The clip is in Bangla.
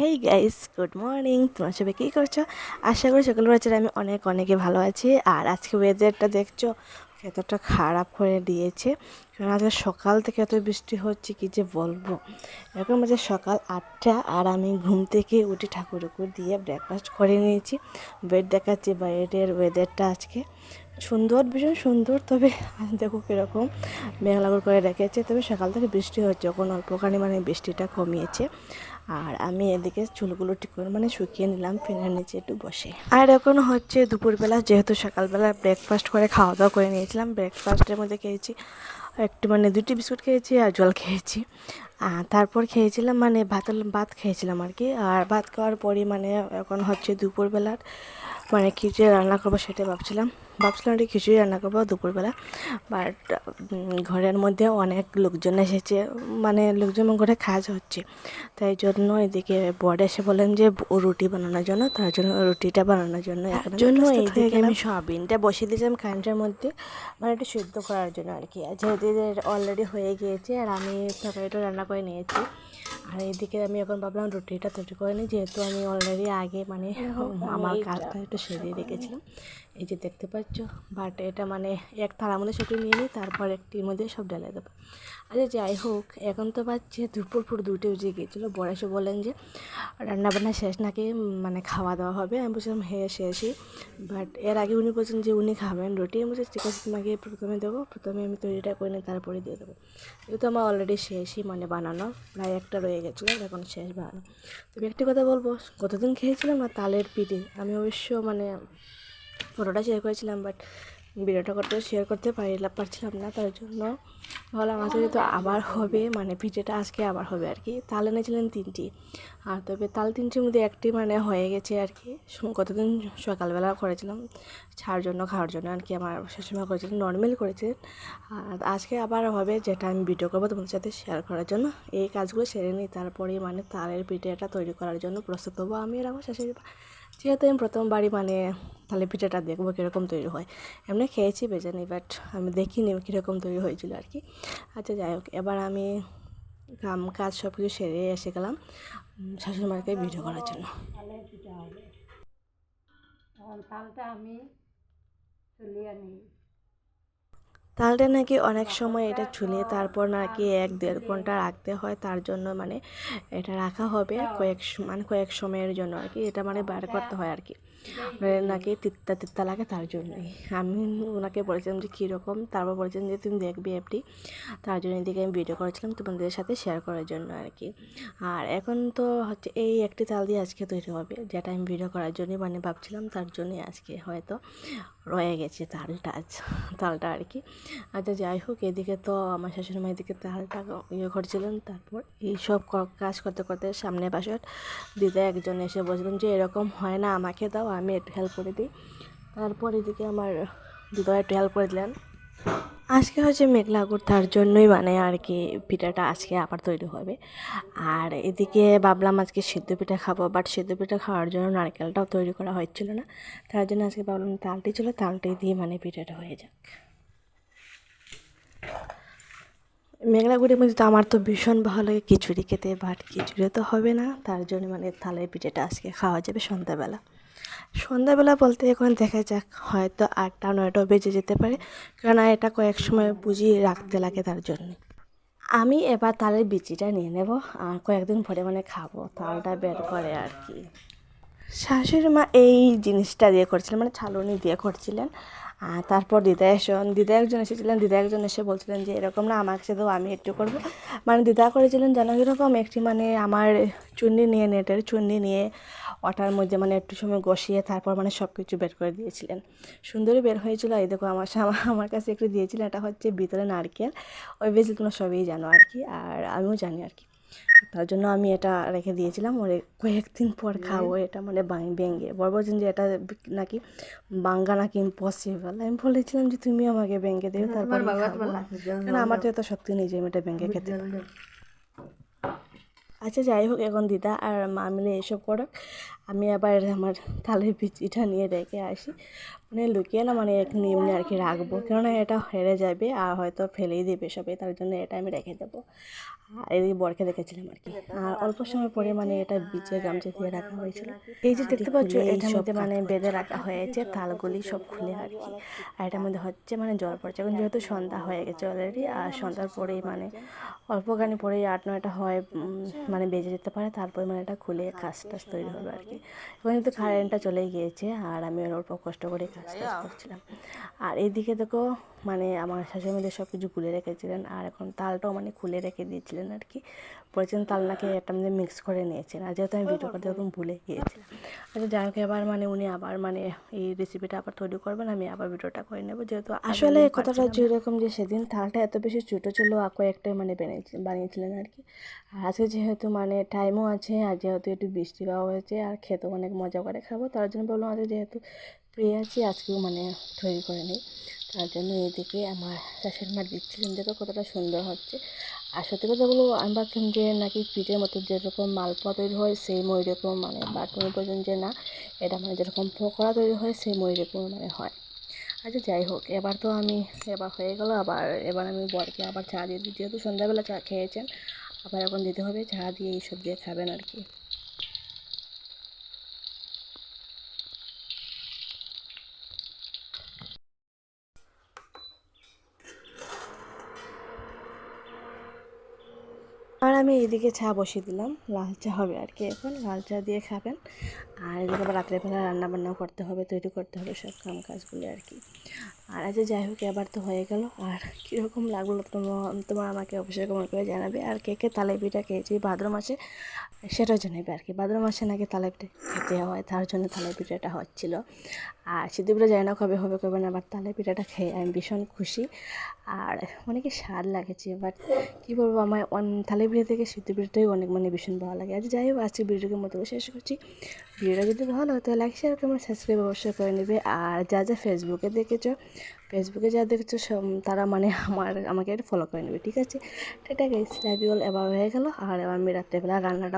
হেই গাইস গুড মর্নিং তোমরা সবাই কী করছ? আশা করি সকাল বাচ্চারা আমি অনেক অনেকে ভালো আছি। আর আজকে ওয়েদারটা দেখছ, এতটা খারাপ করে দিয়েছে। কারণ আজকে সকাল থেকে এত বৃষ্টি হচ্ছে, কি যে বলব। এখন বাজে সকাল আটটা, আর আমি ঘুম থেকে উঠে ঠাকুর উকুর দিয়ে ব্রেকফাস্ট করে নিয়েছি। বেড দেখাচ্ছি বাইরের ওয়েদারটা আজকে। সুন্দর, ভীষণ সুন্দর, তবে দেখো কীরকম মেঘলাগর করে রেখেছে তবে সকাল থেকে বৃষ্টি হচ্ছে যখন অল্পখানি মানে বৃষ্টিটা কমিয়েছে। আর আমি এদিকে চুলগুলো ঠিক করে মানে শুকিয়ে নিলাম ফ্যানের নিচে একটু বসে। আর এখন হচ্ছে দুপুরবেলা, যেহেতু সকালবেলা ব্রেকফাস্ট করে খাওয়া দাওয়া করে নিয়েছিলাম ব্রেকফাস্টের মধ্যে খেয়েছি একটু মানে দুটি বিস্কুট খেয়েছি আর জল খেয়েছি। আর তারপর খেয়েছিলাম মানে ভাত ভাত খেয়েছিলাম আর কি। আর ভাত খাওয়ার পরে মানে এখন হচ্ছে দুপুরবেলার মানে খিচুড়ি রান্না করব সেটাই ভাবছিলাম। ভাবছিলাম একটু খিচুড়ি রান্না করব দুপুরবেলা। বাট ঘরের মধ্যে অনেক লোকজন এসেছে। মানে লোকজন ঘরে কাজ হচ্ছে। তাই জন্য এদিকে বড় এসে বলেন যে রুটি বানানোর জন্য। তার জন্য রুটিটা বানানোর জন্য জন্য এইদিকে আমি সয়াবিনটা বসিয়ে দিয়েছিলাম কারেন্টের মধ্যে। মানে একটু সিদ্ধ করার জন্য আর কি। যেহেতু অলরেডি হয়ে গিয়েছে আর আমি তরকারিটা রান্না করে নিয়েছি। আর এইদিকে আমি এখন ভাবলাম রুটিটা তৈরি করে নিই যেহেতু আমি অলরেডি আগে মানে আমার কাজটা একটু সেরিয়ে রেখেছিলাম। এই যে দেখতে পাচ্ছ বাট এটা মানে এক থালার মধ্যে সবটি নিয়ে নিই তারপর একটির মধ্যে সব ঢেলে দেবো। আচ্ছা যাই হোক, এখন তো বাচ্চা দুপুর, পুরো দুটো বেজে গিয়েছিল। বড় এসে বলেন যে, রান্নাবান্না শেষ নাকি মানে খাওয়া দাওয়া হবে। আমি বলছিলাম হ্যাঁ শেষই। বাট এর আগে উনি বলছেন যে, উনি খাবেন রুটি। আমি বলছি, ঠিক আছে, তোমাকে প্রথমে দেবো। প্রথমে আমি তৈরিটা করে নিই তারপরে দিয়ে দেবো। যেহেতু আমার অলরেডি শেষই মানে বানানো, প্রায় একটা রয়ে গেছিল এখন শেষ বানানো। তবে একটি কথা বলব কতদিন খেয়েছিলাম না, তালের পিঠে। আমি অবশ্য মানে ফটোটা শেয়ার করেছিলাম বাট ভিডিওটা করতে শেয়ার করতে পারি পারছিলাম না তার জন্য ভাবলাম আজকে যেহেতু আবার হবে মানে পিঠেটা আজকে আবার হবে আর কি। তাল এনেছিলেন তিনটি। আর তবে তাল তিনটির মধ্যে একটি মানে হয়ে গেছে আর কি। কতদিন সকালবেলা করেছিলাম ছাড়ার জন্য, খাওয়ার জন্য আর কি আমার শাশুমা করেছিলেন নর্মাল করেছিলেন। আর আজকে আবার হবে, যেটা আমি ভিডিও করব তোমাদের সাথে শেয়ার করার জন্য। এই কাজগুলো সেরে নিই তারপরেই মানে তালের পিঠেটা তৈরি করার জন্য প্রস্তুত হব আমি আর আমার শাশুড়ি যেহেতু আমি প্রথম বাড়ি মানে তাহলে পিঠাটা দেখব কীরকম তৈরি হয়। এমনি খেয়েছি বেজে নিই বাট আমি দেখিনি কীরকম তৈরি হয়েছিল আর কি। আচ্ছা যাই হোক, এবার আমি কাম কাজ সব কিছু সেরে এসে গেলাম শাশুড়িমাকে ভিডিও করার জন্য। আমি চলিয়ে নিই। তালটা নাকি অনেক সময় এটা ছুলিয়ে তারপর নাকি এক দেড় ঘণ্টা রাখতে হয়, তার জন্য মানে এটা রাখা হবে কয়েক মানে কয়েক সময়ের জন্য আর কি, এটা মানে বার করতে হয় আর কি। মানে নাকি তিত্তা তিত্তা লাগে তার জন্যই। আমি ওনাকে বলেছিলাম যে কীরকম, তারপর বলেছিলাম যে তুমি দেখবে এমনি তার জন্য এদিকে আমি ভিডিও করেছিলাম তোমাদের সাথে শেয়ার করার জন্য আর কি। আর এখন তো হচ্ছে এই একটি তাল দিয়ে আজকে তৈরি হবে, যেটা আমি ভিডিও করার জন্যই মানে ভাবছিলাম, তার জন্যই আজকে হয়তো। রয়ে গেছে তালটা তালটা আর কি। আচ্ছা যাই হোক, এদিকে তো আমার শাশুড়ি মা এদিকে তালটা ইয়ে করছিলেন। তারপর এই সব কাজ করতে করতে সামনে পাশে দিদা একজন এসে বলছিলেন যে, এরকম হয় না, আমাকে দাও, আমি একটু হেল্প করে দিই। তারপর এদিকে আমার দিদা একটু হেল্প করে দিলেন। আজকে হচ্ছে মেঘলাগুড় তার জন্যই মানে আর কি পিঠাটা আজকে আবার তৈরি হবে। আর এদিকে ভাবলাম আজকে সিদ্ধ পিঠা খাব বাট সিদ্ধ পিঠা খাওয়ার জন্য নারকেলটাও তৈরি করা হচ্ছিল না। তার জন্য আজকে ভাবলাম তালটি ছিল, তালটি দিয়ে মানে পিঠাটা হয়ে যাক। মেঘলাগুড়ির মধ্যে তো আমার তো ভীষণ ভালো লাগে খিচুড়ি খেতে বাট খিচুড়ি তো হবে না। তার জন্য মানে থালের পিঠাটা আজকে খাওয়া যাবে সন্ধ্যাবেলা। সন্ধ্যাবেলা বলতে এখন দেখা যাক, হয়তো আটটা, নয়টাও বেজে যেতে পারে। কেননা এটা কয়েক সময় বুঝিয়ে রাখতে লাগে তার জন্য। আমি এবার তালের বিচিটা নিয়ে নেব আর কয়েকদিন পরে মানে খাব, তালটা বের করে আর কি। শাশুড়ি মা এই জিনিসটা দিয়ে করছিলেন মানে ছালনি দিয়ে করছিলেন। আর তারপর দিদা এসে, দিদা একজন এসেছিলেন, দিদা একজন এসে বলছিলেন যে, এরকম না আমাকে সে আমি একটু করব। মানে দিদা করেছিলেন যেন এরকম, একটি মানে আমার চুন্নি নিয়ে, নেটের চুন্নি নিয়ে ওটার মধ্যে মানে একটু সময় বসিয়ে তারপর মানে সব কিছু বের করে দিয়েছিলেন। সুন্দরই বের হয়েছিল, এই দেখো আমার আমার কাছে একটু দিয়েছিলেন এটা হচ্ছে ভিতরে নারকেল। ওই বেশি তোমরা সবই জানো আর কি, আর আমিও জানি আর কি। তার জন্য আমি এটা রেখে দিয়েছিলাম। ওর কয়েকদিন পর খাব এটা মানে ভেঙে। বড় বলছেন যে এটা নাকি বাঙ্গা নাকি ইম্পসিবল আমি বলেছিলাম যে তুমি আমাকে ভেঙে দেবে তারপর কেন আমার তো এত শক্তি নেই যে আমি এটা ভেঙে খেতে। আচ্ছা যাই হোক এখন দিদা আর মা মিলে এসব করুক। আমি আবার আমার তালের বিচিটা নিয়ে রেখে আসি। মানে লুকিয়ে না মানে এমনি এমনি আর কি রাখব। কেননা এটা হেরে যাবে আর হয়তো ফেলেই দেবে সবাই তার জন্য এটা আমি রেখে দেবো। আর এদিকে বরকে দেখেছিলাম আর কি। আর অল্প সময় পরে মানে এটা বিচে গামছা দিয়ে রাখা হয়েছিল। এই যে দেখতে পাচ্ছ এটার মধ্যে মানে বেঁধে রাখা হয়েছে তালগুলি সব খুলে আর কি। আর এটার মধ্যে হচ্ছে মানে জল পড়ছে। এখন যেহেতু সন্ধ্যা হয়ে গেছে অলরেডি আর সন্ধ্যার পরেই মানে অল্প অল্পখানি পরেই আট নয়টা হয় মানে বেজে যেতে পারে। তারপরে মানে এটা খুলে কাজ টাজ তৈরি হবে আর কি। এখন কিন্তু কারেন্টটা চলে গিয়েছে আর আমি অল্প কষ্ট করে কাজ করছিলাম। আর এইদিকে দেখো মানে আমার শাশুড়ি মধ্যে সব কিছু খুলে রেখেছিলেন আর এখন তালটাও মানে খুলে রেখে দিয়েছিলেন আর কি। বলেছেন তাল নাকি একটা মধ্যে মিক্স করে নিয়েছেন। আর যেহেতু আমি ভিডিও করতে তখন ভুলে গিয়েছিলাম। আচ্ছা যাই হোক এবার মানে উনি আবার মানে এই রেসিপিটা আবার তৈরি করবেন আমি আবার ভিডিওটা করে নেব। যেহেতু আসলে কথাটা যেরকম যে সেদিন তালটা এত বেশি ছোটো ছিল আর কয়েকটাই মানে বানিয়েছি বানিয়েছিলেন আর কি। আর আজকে যেহেতু মানে টাইমও আছে আর যেহেতু একটু বৃষ্টি পাওয়া হয়েছে আর খেতেও অনেক মজা করে খাব তার জন্য বললাম আজকে যেহেতু ফ্রি আছি আজকেও মানে তৈরি করে নিই। তার জন্য এদিকে আমার শাশুড়ি মা দিচ্ছিলেন দেখো কতটা সুন্দর হচ্ছে। আর সত্যি কথা বলব, আমি ভাবতাম যে নাকি পিঠের মতো যেরকম মালপোয়া তৈরি হয় সেম ওই রকম মানে বাটন পর্যন্ত যে না, এটা মানে যেরকম পকোড়া তৈরি হয় সেম ওই রকম মানে হয়। আচ্ছা যাই হোক, এবার তো আমি, এবার হয়ে গেল, আবার এবার আমি বরকে আবার চা দিয়ে দিই। যেহেতু সন্ধ্যাবেলা চা খেয়েছেন, আবার এখন দিতে হবে, চা দিয়ে এইসব দিয়ে খাবেন আর কি। আমি এদিকে চা বসিয়ে দিলাম। লাল চা হবে আর কি এখন। লাল চা দিয়ে খাবেন। আর এদিকে আবার রাত্রেবেলা রান্না বান্না করতে হবে, তৈরি করতে হবে সব কাম কাজগুলি আর কি। আর আজ যাই হোক, এবার তো হয়ে গেল। আর কীরকম লাগল তোমার তোমার আমাকে অবশ্যই কমেন্ট করে জানাবে। আর কে কে তালে পিঠা খেয়েছি ভাদ্র মাসে, সেটাও জানাবে আর কি। ভাদ্র মাসে নাকি তালেপিঠা খেতে হয়, তার জন্য তালে পিঠাটা হচ্ছিল। আর সিদ্ধি পিঠা জানি না কবে হবে, কবে না আবার তালেপিঠাটা খেয়ে আমি ভীষণ খুশি। আর অনেকে স্বাদ লাগেছে বাট কী বলব আমার অন- থালি পিঠে থেকে সিদ্ধ পিঠাটাই অনেক মানে ভীষণ ভালো লাগে। আজ যাই হোক আজকে ভিডিওকে মতো শেষ করছি। ভিডিওটা যদি ভালো হয়, তাহলে লাইক শেয়ার কমেন্ট সাবস্ক্রাইব অবশ্যই করে নেবে। আর যা যা ফেসবুকে দেখেছ ফেসবুকে যা দেখেছ তারা মানে আমার, আমাকে ফলো করে নেবে, ঠিক আছে? টাটা গাইস লাভ এবার হয়ে গেল। আর এবার আমি রাত্রেবেলা রান্নাটা